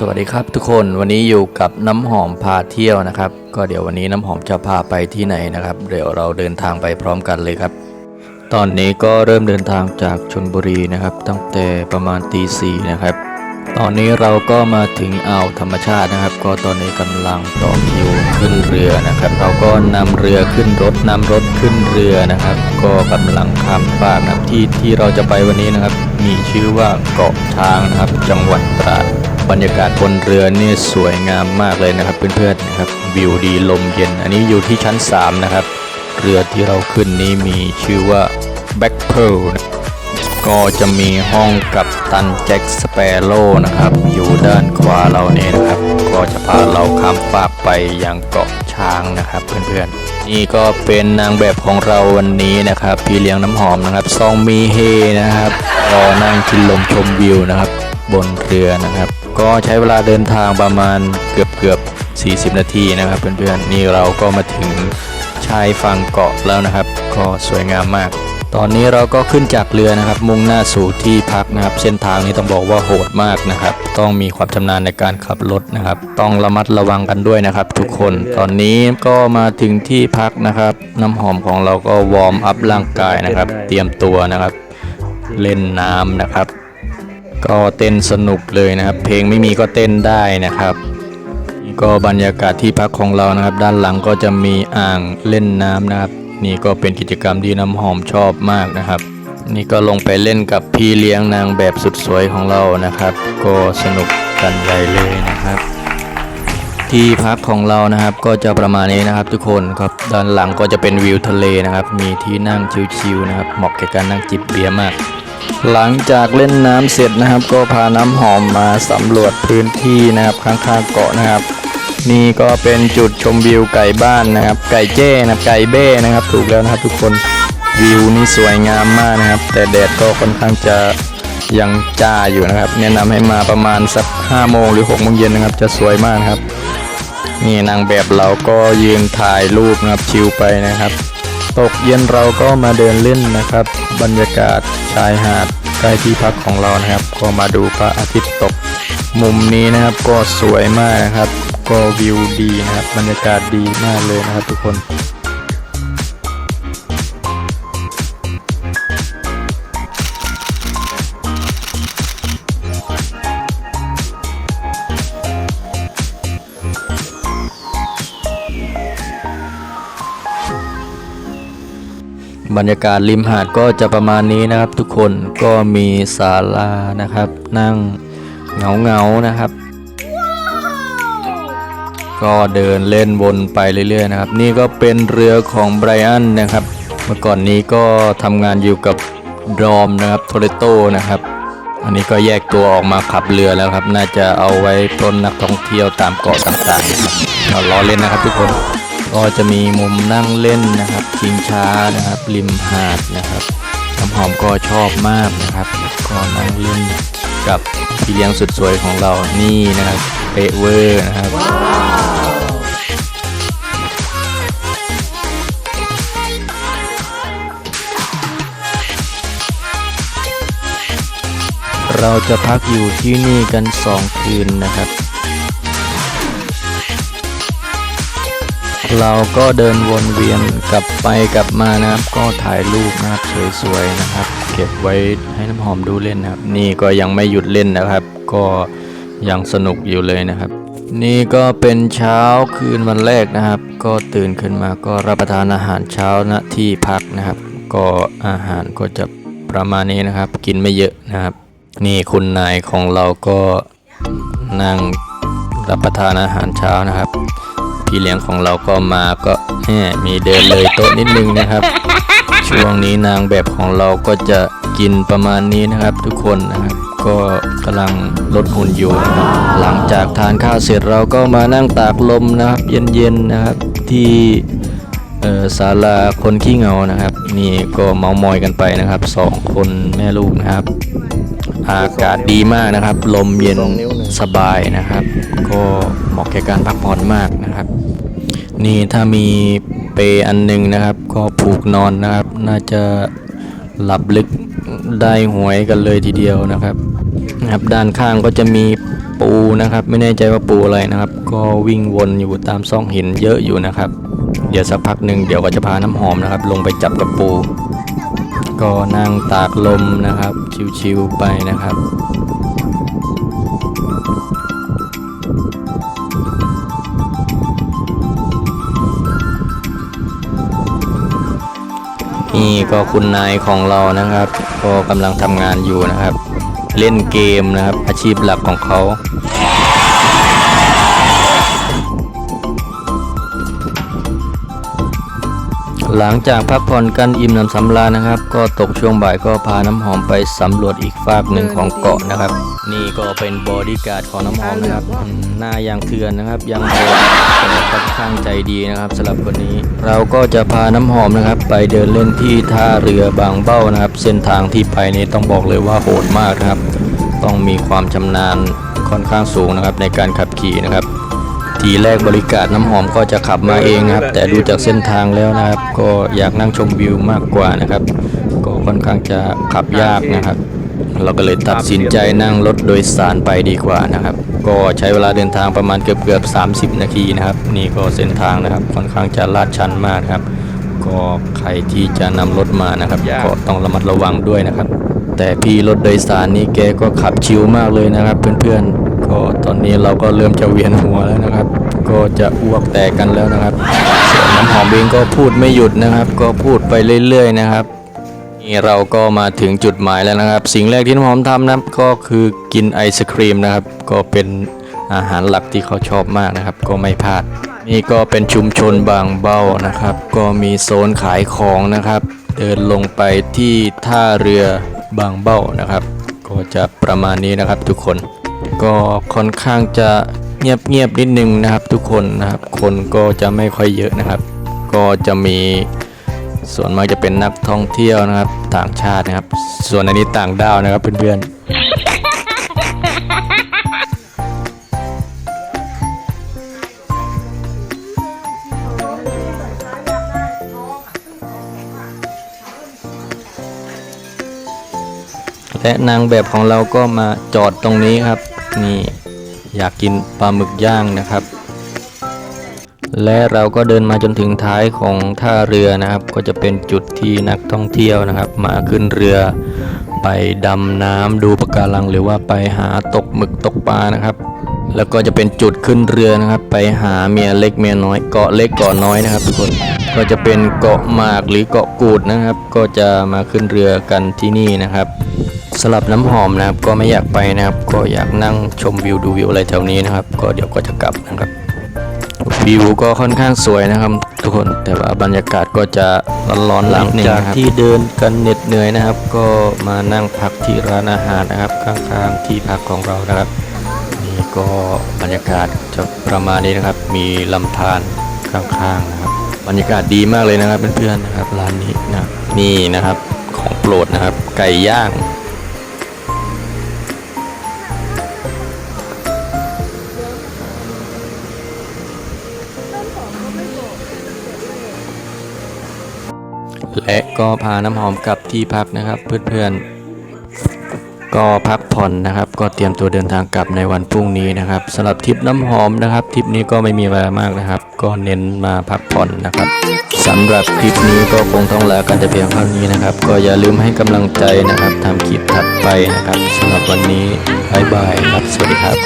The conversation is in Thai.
สวัสดีครับทุกคนวันนี้อยู่กับน้ำหอมพาเที่ยวนะครับ ก็เดี๋ยววันนี้น้ำหอมจะพาไปที่ไหนนะครับ เดี๋ยวเราเดินทางไปพร้อมกันเลยครับ ตอนนี้ก็เริ่มเดินทางจากชนบุรีนะครับ ตั้งแต่ประมาณตีสี่นะครับ ตอนนี้เราก็มาถึงอ่าวธรรมชาตินะครับ ก็ตอนนี้กำลังต่อคิวขึ้นเรือนะครับ เราก็นำเรือขึ้นรถนำรถขึ้นเรือนะครับ ก็กำลังข้ามฟากนะครับที่ที่เราจะไปวันนี้นะครับ มีชื่อว่าเกาะช้างนะครับ จังหวัดตราด บรรยากาศบนเรือนี่สวยงามมากเลยนะครับเพื่อนๆนะครับวิวดีลมเย็น อันนี้อยู่ที่ชั้น 3 นะครับ เรือที่เราขึ้นนี้มีชื่อว่า Back Pearl นะก็จะมีห้องกับตันแจ็คสเปโร่นะครับ อยู่ด้านขวาเราเนี่ยนะครับ ก็จะพาเราข้ามฟากไปยังเกาะช้างนะครับเพื่อนๆ นี่ก็เป็นนางแบบของเราวันนี้นะครับ พี่เลี้ยงน้ำหอมนะครับ ซองมีเฮนะครับก็นั่งกินลมชมวิวนะครับ บนเรือนะครับ ก็ใช้เวลาเดินทางประมาณเกือบเกือบ40 นาทีนะครับ เพื่อนๆนี่เราก็มาถึงชายฝั่งเกาะแล้วนะครับ ก็สวยงามมาก ตอนนี้เราก็ขึ้นจากเรือนะครับ มุ่งหน้าสู่ที่พักนะครับ เส้นทางนี้ต้องบอกว่าโหดมากนะครับ ต้องมีความชำนาญในการขับรถนะครับ ต้องระมัดระวังกันด้วยนะครับ ทุกคนตอนนี้ก็มาถึงที่พักนะครับ น้ำหอมของเราก็วอร์มอัพร่างกายนะครับ เตรียมตัวนะครับ เล่นน้ำนะครับ ก็เต้นสนุกเลยนะครับ เพลงไม่มีก็เต้นได้นะครับนี่ก็บรรยากาศที่พักของเรานะครับ ด้านหลังก็จะมีอ่างเล่นน้ำนะครับ นี่ก็เป็นกิจกรรมที่น้ำหอมชอบมากนะครับ นี่ก็ลงไปเล่นกับพี่เลี้ยงนางแบบสุดสวยของเรานะครับ ก็สนุกกันใหญ่เลยนะครับที่พักของเรานะครับก็จะประมาณนี้นะครับ ทุกคนครับด้านหลังก็จะเป็นวิวทะเลนะครับ มีที่นั่งชิลๆนะครับเหมาะแก่การนั่งจิบเบียร์มาก หลังจากเล่นน้ำเสร็จนะครับ ก็พาน้ำหอมมาสำรวจพื้นที่นะครับข้างๆเกาะนะครับ นี่ก็เป็นจุดชมวิวไก่บ้านนะครับ ไก่แจ้นะไก่เบ้นะครับ ถูกแล้วนะครับทุกคนวิวนี่สวยงามมากนะครับ แต่แดดก็ค่อนข้างจะยังจ้าอยู่นะครับ แนะนำให้มาประมาณสัก5โมงหรือ6โมงเย็นนะครับ จะสวยมากครับ นี่นางแบบเราก็ยืนถ่ายรูปนะครับชิลไปนะครับ ตกเย็นเราก็มาเดินเล่นนะครับ บรรยากาศชายหาดใกล้ที่พักของเรานะครับ ก็มาดูพระอาทิตย์ตก มุมนี้นะครับก็สวยมากนะครับ ก็วิวดีนะครับ บรรยากาศดีมากเลยนะครับทุกคน บรรยากาศริมหาดก็จะประมาณนี้นะครับ ทุกคนก็มีศาลานะครับ นั่งเหงาเงาๆนะครับ ก็เดินเล่นวนไปเรื่อยๆนะครับ นี่ก็เป็นเรือของไบรอันนะครับ เมื่อก่อนนี้ก็ทำงานอยู่กับดอมนะครับโทเรโตนะครับ อันนี้ก็แยกตัวออกมาขับเรือแล้วครับ น่าจะเอาไว้ปล้นนักท่องเที่ยวตามเกาะต่างๆนะครับเราล้อเล่นนะครับทุกคน ก็จะมีมุมนั่งเล่นนะครับชิงช้านะครับ ริมหาดนะครับน้ำหอมก็ชอบมากนะครับ ก็นั่งเล่นกับพี่เลี้ยงสุดสวยของเรานี่นะครับเปะเวอร์นะครับเราจะพักอยู่ที่นี่กันสองคืนนะครับ เราก็เดินวนเวียนกลับไปกลับมานะครับ ก็ถ่ายรูปนะครับสวยๆนะครับ เก็บไว้ให้น้ำหอมดูเล่นนะครับ นี่ก็ยังไม่หยุดเล่นนะครับ ก็ยังสนุกอยู่เลยนะครับ นี่ก็เป็นเช้าคืนวันแรกนะครับ ก็ตื่นขึ้นมาก็รับประทานอาหารเช้าณที่พักนะครับ ก็อาหารก็จะประมาณนี้นะครับ กินไม่เยอะนะครับ นี่คุณนายของเราก็นั่งรับประทานอาหารเช้านะครับ พี่เลี้ยงของเราก็มาก็แหมมีเดินเลยโต๊ะนิดนึงนะครับ ช่วงนี้นางแบบของเราก็จะกินประมาณนี้นะครับ ทุกคนนะครับก็กำลังลดหุ่นอยู่นะครับหลังจากทานข้าวเสร็จเราก็มานั่งตากลมนะครับ เย็นๆนะครับที่เอ่อศาลาคนขี้เหงานะครับ นี่ก็เมามอยกันไปนะครับสองคนแม่ลูกนะครับ อากาศดีมากนะครับ ลมเย็นสบายนะครับ ก็เหมาะแก่การพักผ่อนมาก นะครับ นี่ถ้ามีเปอันหนึงนะครับ ก็ผูกนอนนะครับ น่าจะหลับลึกได้หวยกันเลยทีเดียวนะครับนะครับ ด้านข้างก็จะมีปูนะครับ ไม่แน่ใจว่าปูอะไรนะครับ ก็วิ่งวนอยู่ตามซ่องหินเยอะอยู่นะครับ เดี๋ยวสักพักหนึ่งเดี๋ยวก็จะพาน้ำหอมนะครับ ลงไปจับกับปู ก็นั่งตากลมนะครับ ชิวๆไปนะครับ นี่ก็คุณนายของเรานะครับ ก็กำลังทำงานอยู่นะครับ เล่นเกมนะครับ อาชีพหลักของเขา หลังจากพักผ่อนกันอิ่มหนำสำราญนะครับ ก็ตกช่วงบ่ายก็พาน้ำหอมไปสำรวจอีกฝากหนึ่งของเกาะนะครับ นี่ก็เป็นบอดี้การ์ดของน้ำหอมนะครับหน้ายังเถื่อนนะครับ ยังโหดแต่ค่อนข้างใจดีนะครับสำหรับคนนี้ เราก็จะพาน้ำหอมนะครับ ไปเดินเล่นที่ท่าเรือบางเบ้านะครับ เส้นทางที่ไปนี้ต้องบอกเลยว่าโหดมากนะครับ ต้องมีความชำนาญค่อนข้างสูงนะครับในการขับขี่นะครับ ทีแรกบริการน้ำหอมก็จะขับมาเองนะครับ แต่ดูจากเส้นทางแล้วนะครับ ก็อยากนั่งชมวิวมากกว่านะครับ ก็ค่อนข้างจะขับยากนะครับ เราก็เลยตัดสินใจนั่งรถโดยสารไปดีกว่านะครับ ก็ใช้เวลาเดินทางประมาณเกือบเกือบๆ30 นาทีนะครับ นี่ก็เส้นทางนะครับค่อนข้างจะลาดชันมากนะครับ ก็ใครที่จะนำรถมานะครับก็ต้องระมัดระวังด้วยนะครับ แต่พี่รถโดยสารนี่แกก็ขับชิลมากเลยนะครับ เพื่อนๆก็ตอนนี้เราก็เริ่มจะเวียนหัวแล้วนะครับ ก็จะอ้วกแตกกันแล้วนะครับส่วนน้ำหอมเองก็พูดไม่หยุดนะครับ ก็พูดไปเรื่อยๆนะครับนี่เราก็มาถึงจุดหมายแล้วนะครับ สิ่งแรกที่น้ำหอมทำนะก็คือกินไอศครีมนะครับ ก็เป็นอาหารหลักที่เขาชอบมากนะครับ ก็ไม่พลาด นี่ก็เป็นชุมชนบางเบ้านะครับ ก็มีโซนขายของนะครับ เดินลงไปที่ท่าเรือบางเบ้านะครับ ก็จะประมาณนี้นะครับทุกคน ก็ค่อนข้างจะ เงียบๆนิดนึงนะครับ ทุกคนนะครับ คนก็จะไม่ค่อยเยอะนะครับ ก็จะมีส่วนมากจะเป็นนักท่องเที่ยวนะครับ ต่างชาตินะครับ ส่วนอันนี้ต่างด้าวนะครับเพื่อนๆและนางแบบของเราก็มาจอดตรงนี้ครับ นี่ อยากกินปลาหมึกย่างนะครับ และเราก็เดินมาจนถึงท้ายของท่าเรือนะครับ ก็จะเป็นจุดที่นักท่องเที่ยวนะครับ มาขึ้นเรือ ไปดำน้ำดูปะการังหรือว่าไปหาตกหมึกตกปลานะครับ แล้วก็จะเป็นจุดขึ้นเรือนะครับ ไปหาเมียเล็กเมียน้อยเกาะเล็กเกาะน้อยนะครับทุกคนก็จะเป็นเกาะหมากหรือเกาะกูดนะครับ ก็จะมาขึ้นเรือกันที่นี่นะครับ สลับน้ำหอมนะครับ ก็ไม่อยากไปนะครับ ก็อยากนั่งชมวิวดูวิวอะไรแถวนี้นะครับ ก็เดี๋ยวก็จะกลับนะครับวิวก็ค่อนข้างสวยนะครับ ทุกคนแต่ว่าบรรยากาศก็จะร้อนๆหลังจากที่เดินกันเหน็ดเหนื่อยนะครับ ก็มานั่งพักที่ร้านอาหารนะครับ ข้างๆที่พักของเรานะครับนี่ก็บรรยากาศจะประมาณนี้นะครับ มีลำธารข้างๆนะครับ บรรยากาศดีมากเลยนะครับเพื่อนๆนะครับร้านนี้นะนี่นะครับของโปรดนะครับ ไก่ย่าง และก็พาน้ำหอมกลับที่พักนะครับ เพื่อนๆ ก็พักผ่อนนะครับ ก็เตรียมตัวเดินทางกลับในวันพรุ่งนี้นะครับสำหรับทริปน้ำหอมนะครับทริปนี้ก็ไม่มีเวลามากนะครับ ก็เน้นมาพักผ่อนนะครับสำหรับคลิปนี้ก็คงต้องลากันแต่เพียงเท่านี้นะครับ ก็อย่าลืมให้กำลังใจนะครับทำคลิปถัดไปนะครับสำหรับวันนี้บายบายครับสวัสดีครับ